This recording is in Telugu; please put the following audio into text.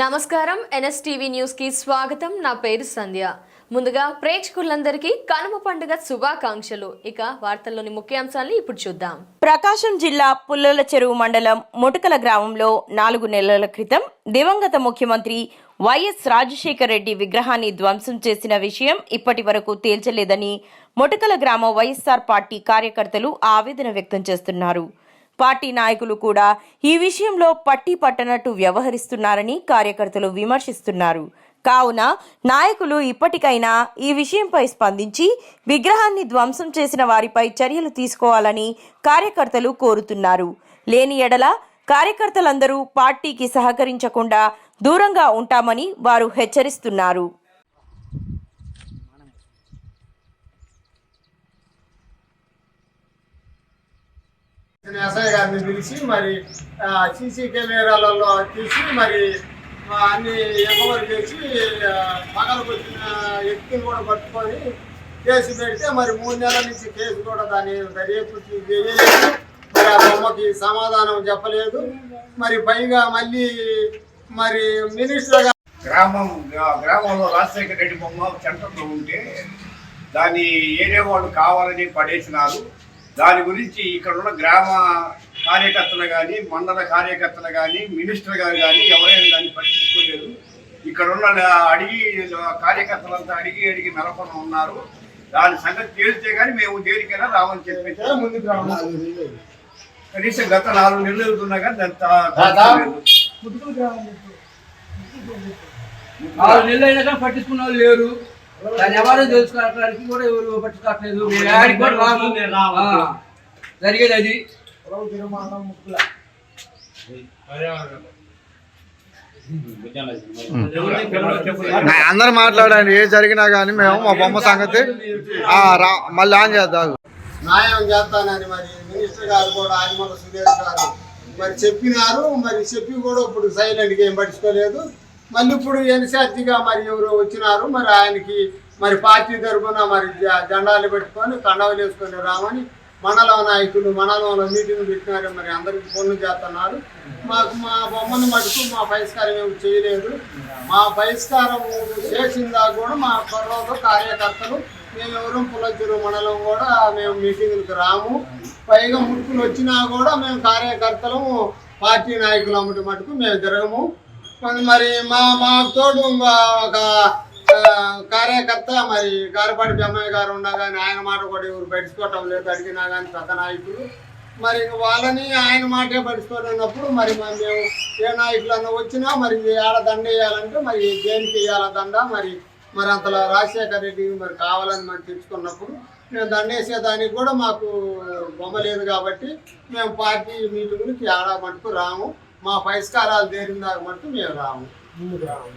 నమస్కారం. ఎన్ఎస్టీవీ న్యూస్కి స్వాగతం. నా పేరు సంధ్య. ముందుగా ప్రేక్షకులందరికీ కనుమ పండుగ శుభాకాంక్షలు. ఇక వార్తల్లోని ముఖ్యాంశాలను ఇప్పుడు చూద్దాం. ప్రకాశం జిల్లా పుల్లల చెరువు మండలం ముటకల గ్రామంలో నాలుగు నెలల క్రితం దివంగత ముఖ్యమంత్రి వైఎస్ రాజశేఖర రెడ్డి విగ్రహాన్ని ధ్వంసం చేసిన విషయం ఇప్పటి వరకు తేల్చలేదని ముటకల గ్రామ వైఎస్ఆర్ పార్టీ కార్యకర్తలు ఆవేదన వ్యక్తం చేస్తున్నారు. పార్టీ నాయకులు కూడా ఈ విషయంలో పట్టి పట్టనట్టు వ్యవహరిస్తున్నారని కార్యకర్తలు విమర్శిస్తున్నారు. కావున నాయకులు ఇప్పటికైనా ఈ విషయంపై స్పందించి విగ్రహాన్ని ధ్వంసం చేసిన వారిపై చర్యలు తీసుకోవాలని కార్యకర్తలు కోరుతున్నారు. లేని ఎడల కార్యకర్తలందరూ పార్టీకి సహకరించకుండా దూరంగా ఉంటామని వారు హెచ్చరిస్తున్నారు. నేను ఎస్ఐ గారిని పిలిచి మరి సీసీ కెమెరాలలో తీసి మరి అన్ని ఎగవరు చేసి పగలకు వచ్చిన వ్యక్తిని కూడా పట్టుకొని కేసు పెడితే మరి మూడు నెలల నుంచి కేసు కూడా దాన్ని దర్యాప్తు చేయలేదు. మరి ఆ బొమ్మకి సమాధానం చెప్పలేదు. మరి పైగా మళ్ళీ మరి మినిస్టర్ గ్రామం గ్రామంలో రాజశేఖర రెడ్డి బొమ్మ సెంటర్లో ఉంటే దాన్ని ఏరియా వాళ్ళు కావాలని పడేసినారు. దాని గురించి ఇక్కడ ఉన్న గ్రామ కార్యకర్తలు కానీ మండల కార్యకర్తలు కానీ మినిస్టర్ గారు కానీ ఎవరైనా దాన్ని పట్టించుకోలేదు. ఇక్కడ ఉన్న అడిగి కార్యకర్తలంతా అడిగి అడిగి నెలకొని ఉన్నారు. దాని సంగతి తేలితే కానీ మేము దేనికైనా రామని చెప్పేసి ముందుకు రావాలి కనీసం గత నాలుగు నెలలు అవుతున్నా కానీ. ఆరు నెలలు అయినా కానీ పట్టించుకున్న వాళ్ళు లేరు. దాన్ని ఎవరు తెలుసుకోవడానికి కూడా ఎవరు పట్టించుకోవట్లేదు. మేము ఆడికి కూడా రాము ఆ, జరిగేది అది. అందరు మాట్లాడండి ఏ జరిగినా కానీ మేము మా బొమ్మ సంగతి మళ్ళీ ఆన్ చేద్దాం. న్యాయం చేస్తానని మరి మినిస్టర్ గారు కూడా ఆదిమల సురేష్ గారు మరి చెప్పినారు. మరి చెప్పి కూడా ఇప్పుడు సైలెంట్గా ఏం పట్టించుకోలేదు. మళ్ళీ ఇప్పుడు ఎన్సీఆర్టీగా మరి ఎవరు వచ్చినారు మరి ఆయనకి మరి పార్టీ తరఫున మరి జ- జెండాలు పెట్టుకొని కండవలు వేసుకొని రామని మండలం నాయకులు మండలంలో మీటింగ్ పెట్టినారు మరి అందరికి ఫోన్లు చేస్తున్నారు. మాకు మా బొమ్మను మటుకు మా పరిష్కారం ఏమి చేయలేదు. మా పరిష్కారం చేసిందా కూడా మా కుర్రతో కార్యకర్తలు మేము ఎవరు పులచెరు మండలం కూడా మేము మీటింగులకు రాము. పైగా ముట్టుకులు వచ్చినా కూడా మేము కార్యకర్తలము పార్టీ నాయకులు అమ్మటి మటుకు మేము తిరగము. మరి మా మా తోడు ఒక కార్యకర్త మరి కారపాటి అమ్మాయి గారు ఉండగానే ఆయన మాట కూడా ఎవరు పట్టించుకోవటం లేదు. అడిగినా కానీ పెద్ద నాయకులు. మరి వాళ్ళని ఆయన మాటే పట్టించుకోలేనప్పుడు మరి మేము ఏ నాయకులన్నా వచ్చినా మరి ఆడ దండ వేయాలంటే మరి దేనికి వేయాల దండ మరి మరి అంతలో రాజశేఖర్ రెడ్డి మరి కావాలని మనం తెచ్చుకున్నప్పుడు మేము దండేసేదానికి కూడా మాకు బొమ్మ లేదు కాబట్టి మేము పార్టీ మీటింగులకి ఆడ మటుకు రాము. మా పరిష్కారాలు తేరిన దాకా మేము రాము. ముందుకు రాము